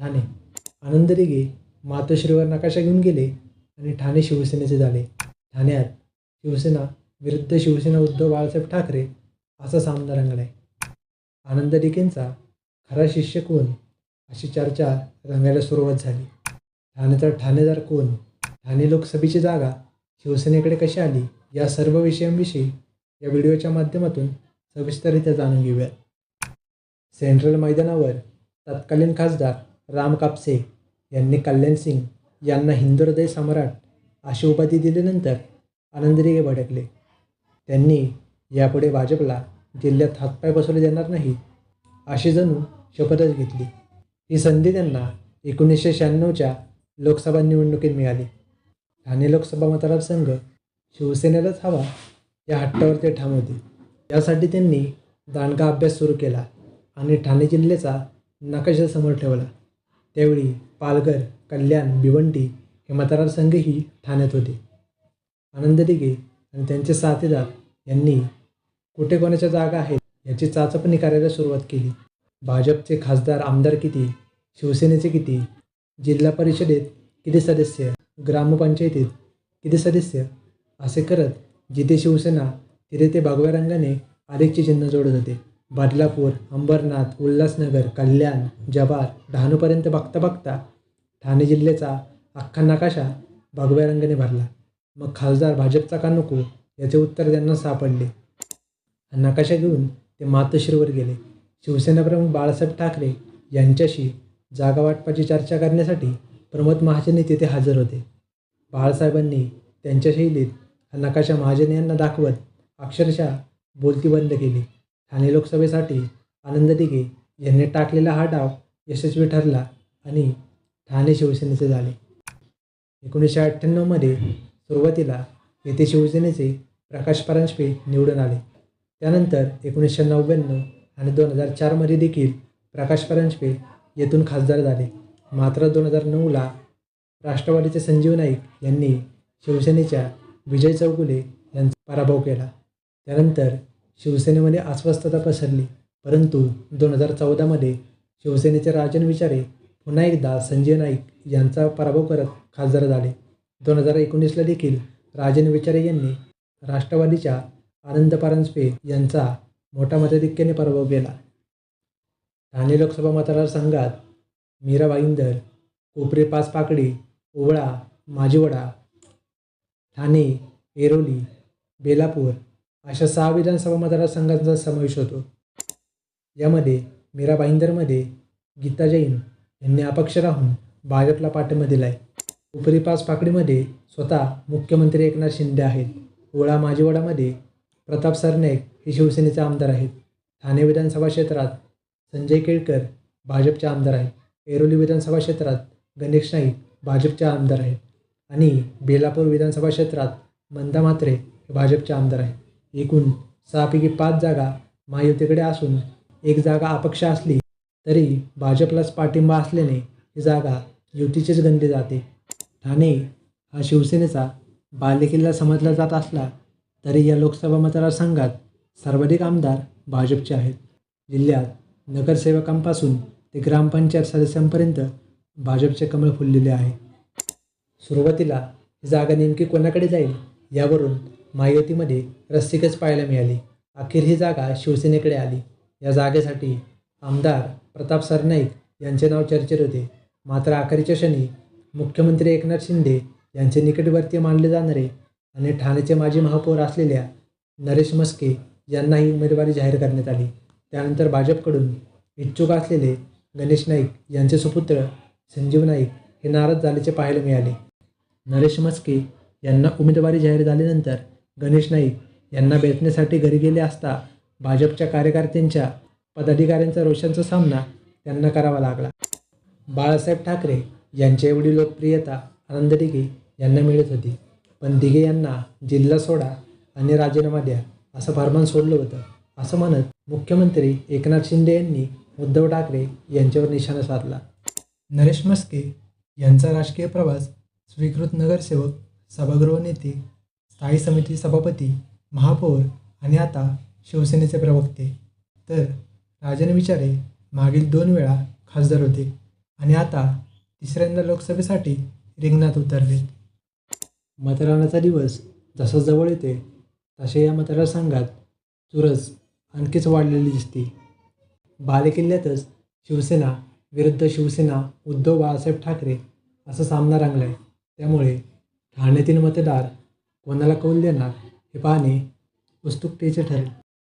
ठाणे. आनंद दिघे मातोश्रीवर नकाशा घेऊन गेले आणि ठाणे शिवसेनेचे झाले. ठाण्यात शिवसेना विरुद्ध शिवसेना उद्धव बाळासाहेब ठाकरे असा सामना रंगलाय. आनंद दिघेंचा खरा शिष्य कोण? अशी चर्चा रंगायला सुरुवात झाली. ठाण्याचा ठाणेदार कोण? ठाणे लोकसभेची जागा शिवसेनेकडे कशी आली? या सर्व विषयांविषयी या व्हिडिओच्या माध्यमातून सविस्तररित्या जाणून घेऊयात. सेंट्रल मैदानावर तत्कालीन खासदार राम कापसे यांनी कल्याण सिंग यांना हिंदू हृदय सम्राट अशी उपाधी दिल्यानंतर आनंदरिगे भडकले. त्यांनी यापुढे भाजपला जिल्ह्यात हातपाय बसवले देणार नाही अशी जणू शपथच घेतली. ही संधी त्यांना एकोणीसशे शहाण्णवच्या लोकसभा निवडणुकीत मिळाली. ठाणे लोकसभा मतदारसंघ शिवसेनेलाच हवा या हट्टावर ते ठाम होते. यासाठी त्यांनी दांडगा अभ्यास सुरू केला आणि ठाणे जिल्ह्याचा नकाशा समोर ठेवला. त्यावेळी पालघर कल्याण भिवंडी हे मतदारसंघही ठाण्यात होते. आनंद दिघे आणि त्यांचे साथीदार यांनी कुठे कोणाच्या जागा आहेत याची चाचपणी करायला सुरुवात केली. भाजपचे खासदार आमदार किती शिवसेनेचे किती जिल्हा परिषदेत किती सदस्य ग्रामपंचायतीत किती सदस्य असे करत जिथे शिवसेना तिथे ते भगव्या रंगाने अधिकचे चिन्ह जोडत होते. बदलापूर अंबरनाथ उल्हासनगर कल्याण जबार डहाणूपर्यंत बघता बघता ठाणे जिल्ह्याचा अख्खा नकाशा भगव्या रंगाने भरला. मग खासदार भाजपचा का नको याचे उत्तर त्यांना सापडले. नकाशा घेऊन ते मातोश्रीवर गेले. शिवसेनाप्रमुख बाळासाहेब ठाकरे यांच्याशी जागा वाटपाची चर्चा करण्यासाठी प्रमोद महाजन तिथे हजर होते. बाळासाहेबांनी त्यांच्या शैलीत हा नकाशा महाजन यांना दाखवत अक्षरशः बोलती बंद केली. ठाणे लोकसभेसाठी आनंद दिघे यांनी टाकलेला हा डाव यशस्वी ठरला आणि ठाणे शिवसेनेचे झाले. एकोणीसशे अठ्ठ्याण्णवमध्ये सुरुवातीला येथे शिवसेनेचे प्रकाश परांजपे निवडून आले. त्यानंतर एकोणीसशे नव्याण्णव आणि दोन हजार चारमध्ये देखील प्रकाश परांजपे येथून खासदार झाले. मात्र दोन हजार नऊला राष्ट्रवादीचे संजीव नाईक यांनी शिवसेनेच्या विजय चौगुले यांचा पराभव केला. त्यानंतर शिवसेनेमध्ये अस्वस्थता पसरली. परंतु दोन हजार चौदामध्ये शिवसेनेचे राजन विचारे पुन्हा एकदा संजय नाईक यांचा पराभव करत खासदार झाले. दोन हजार एकोणीसला देखील राजन विचारे यांनी राष्ट्रवादीच्या आनंद परांजपे यांचा मोठा मताधिक्याने पराभव केला. ठाणे लोकसभा मतदारसंघात मीरा भाईंदर कोपरे पाच पाकडी ओवळा माजीवडा ठाणे एरोली बेलापूर अशा सहा विधानसभा मतदारसंघांचा समावेश होतो. यामध्ये मीरा भाईंदरमध्ये गीता जैन यांनी अपक्ष राहून भाजपला पाठिंबा दिला आहे उपरी पाच पाकडीमध्ये स्वतः मुख्यमंत्री एकनाथ शिंदे आहेत. ओळा माजीवाडामध्ये प्रताप सरनाईक हे शिवसेनेचे आमदार आहेत. ठाणे विधानसभा क्षेत्रात संजय केळकर भाजपचे आमदार आहेत. ऐरोली विधानसभा क्षेत्रात गणेश नाईक भाजपचे आमदार आहेत. आणि बेलापूर विधानसभा क्षेत्रात मंदा म्हात्रे हे भाजपचे आमदार आहेत. एकूण सहापैकी पाच जागा महायुतीकडे असून एक जागा अपक्ष असली तरी भाजपलाच पाठिंबा असल्याने ही जागा युतीचीच गणली जाते. ठाणे हा शिवसेनेचा बालेकिल्ला समजला जात असला तरी या लोकसभा मतदारसंघात सर्वाधिक आमदार भाजपचे आहेत. जिल्ह्यात नगरसेवकांपासून ते ग्रामपंचायत सदस्यांपर्यंत भाजपचे कमळ फुललेले आहे. सुरुवातीला ही जागा नेमकी कोणाकडे जाईल यावरून महायुतीमध्ये रस्तिकच पाहायला मिळाली. अखेर ही जागा शिवसेनेकडे आली. या जागेसाठी आमदार प्रताप सरनाईक यांचे नाव चर्चेत होते. मात्र अखेरच्या क्षणी मुख्यमंत्री एकनाथ शिंदे यांचे निकटवर्तीय मानले जाणारे आणि ठाण्याचे माजी महापौर असलेल्या नरेश मस्के यांनाही उमेदवारी जाहीर करण्यात आली. त्यानंतर भाजपकडून इच्छुक असलेले गणेश नाईक यांचे सुपुत्र संजीव नाईक हे नाराज झाल्याचे पाहायला मिळाले. नरेश मस्के यांना उमेदवारी जाहीर झाल्यानंतर गणेश नाईक यांना भेटण्यासाठी घरी गेले असता भाजपच्या कार्यकर्त्यांच्या पदाधिकाऱ्यांचा रोषांचा सामना त्यांना करावा लागला. बाळासाहेब ठाकरे यांच्या एवढी लोकप्रियता आनंद दिघे यांना मिळत होती. पण दिघे यांना जिल्हा सोडा आणि राजीनामा द्या असं फरमान सोडलं होतं असं म्हणत मुख्यमंत्री एकनाथ शिंदे यांनी उद्धव ठाकरे यांच्यावर निशाणा साधला. नरेश मस्के यांचा राजकीय प्रवास स्वीकृत नगरसेवक सभागृह नेते स्थायी समिती सभापती महापौर आणि आता शिवसेनेचे प्रवक्ते. तर राजन विचारे मागील दोन वेळा खासदार होते आणि आता तिसऱ्यांदा लोकसभेसाठी रिंगणात उतरले. मतदानाचा दिवस जसा जवळ येते तसे या मतदारसंघात चुरस आणखीच वाढलेली दिसते. बालेकिल्ल्यातच शिवसेना विरुद्ध शिवसेना उद्धव बाळासाहेब ठाकरे असा सामना रंगला आहे त्यामुळे ठाण्यातील मतदार कोणाला कौल देणार. हे पाहणे उत्सुकतेचे ठरेल.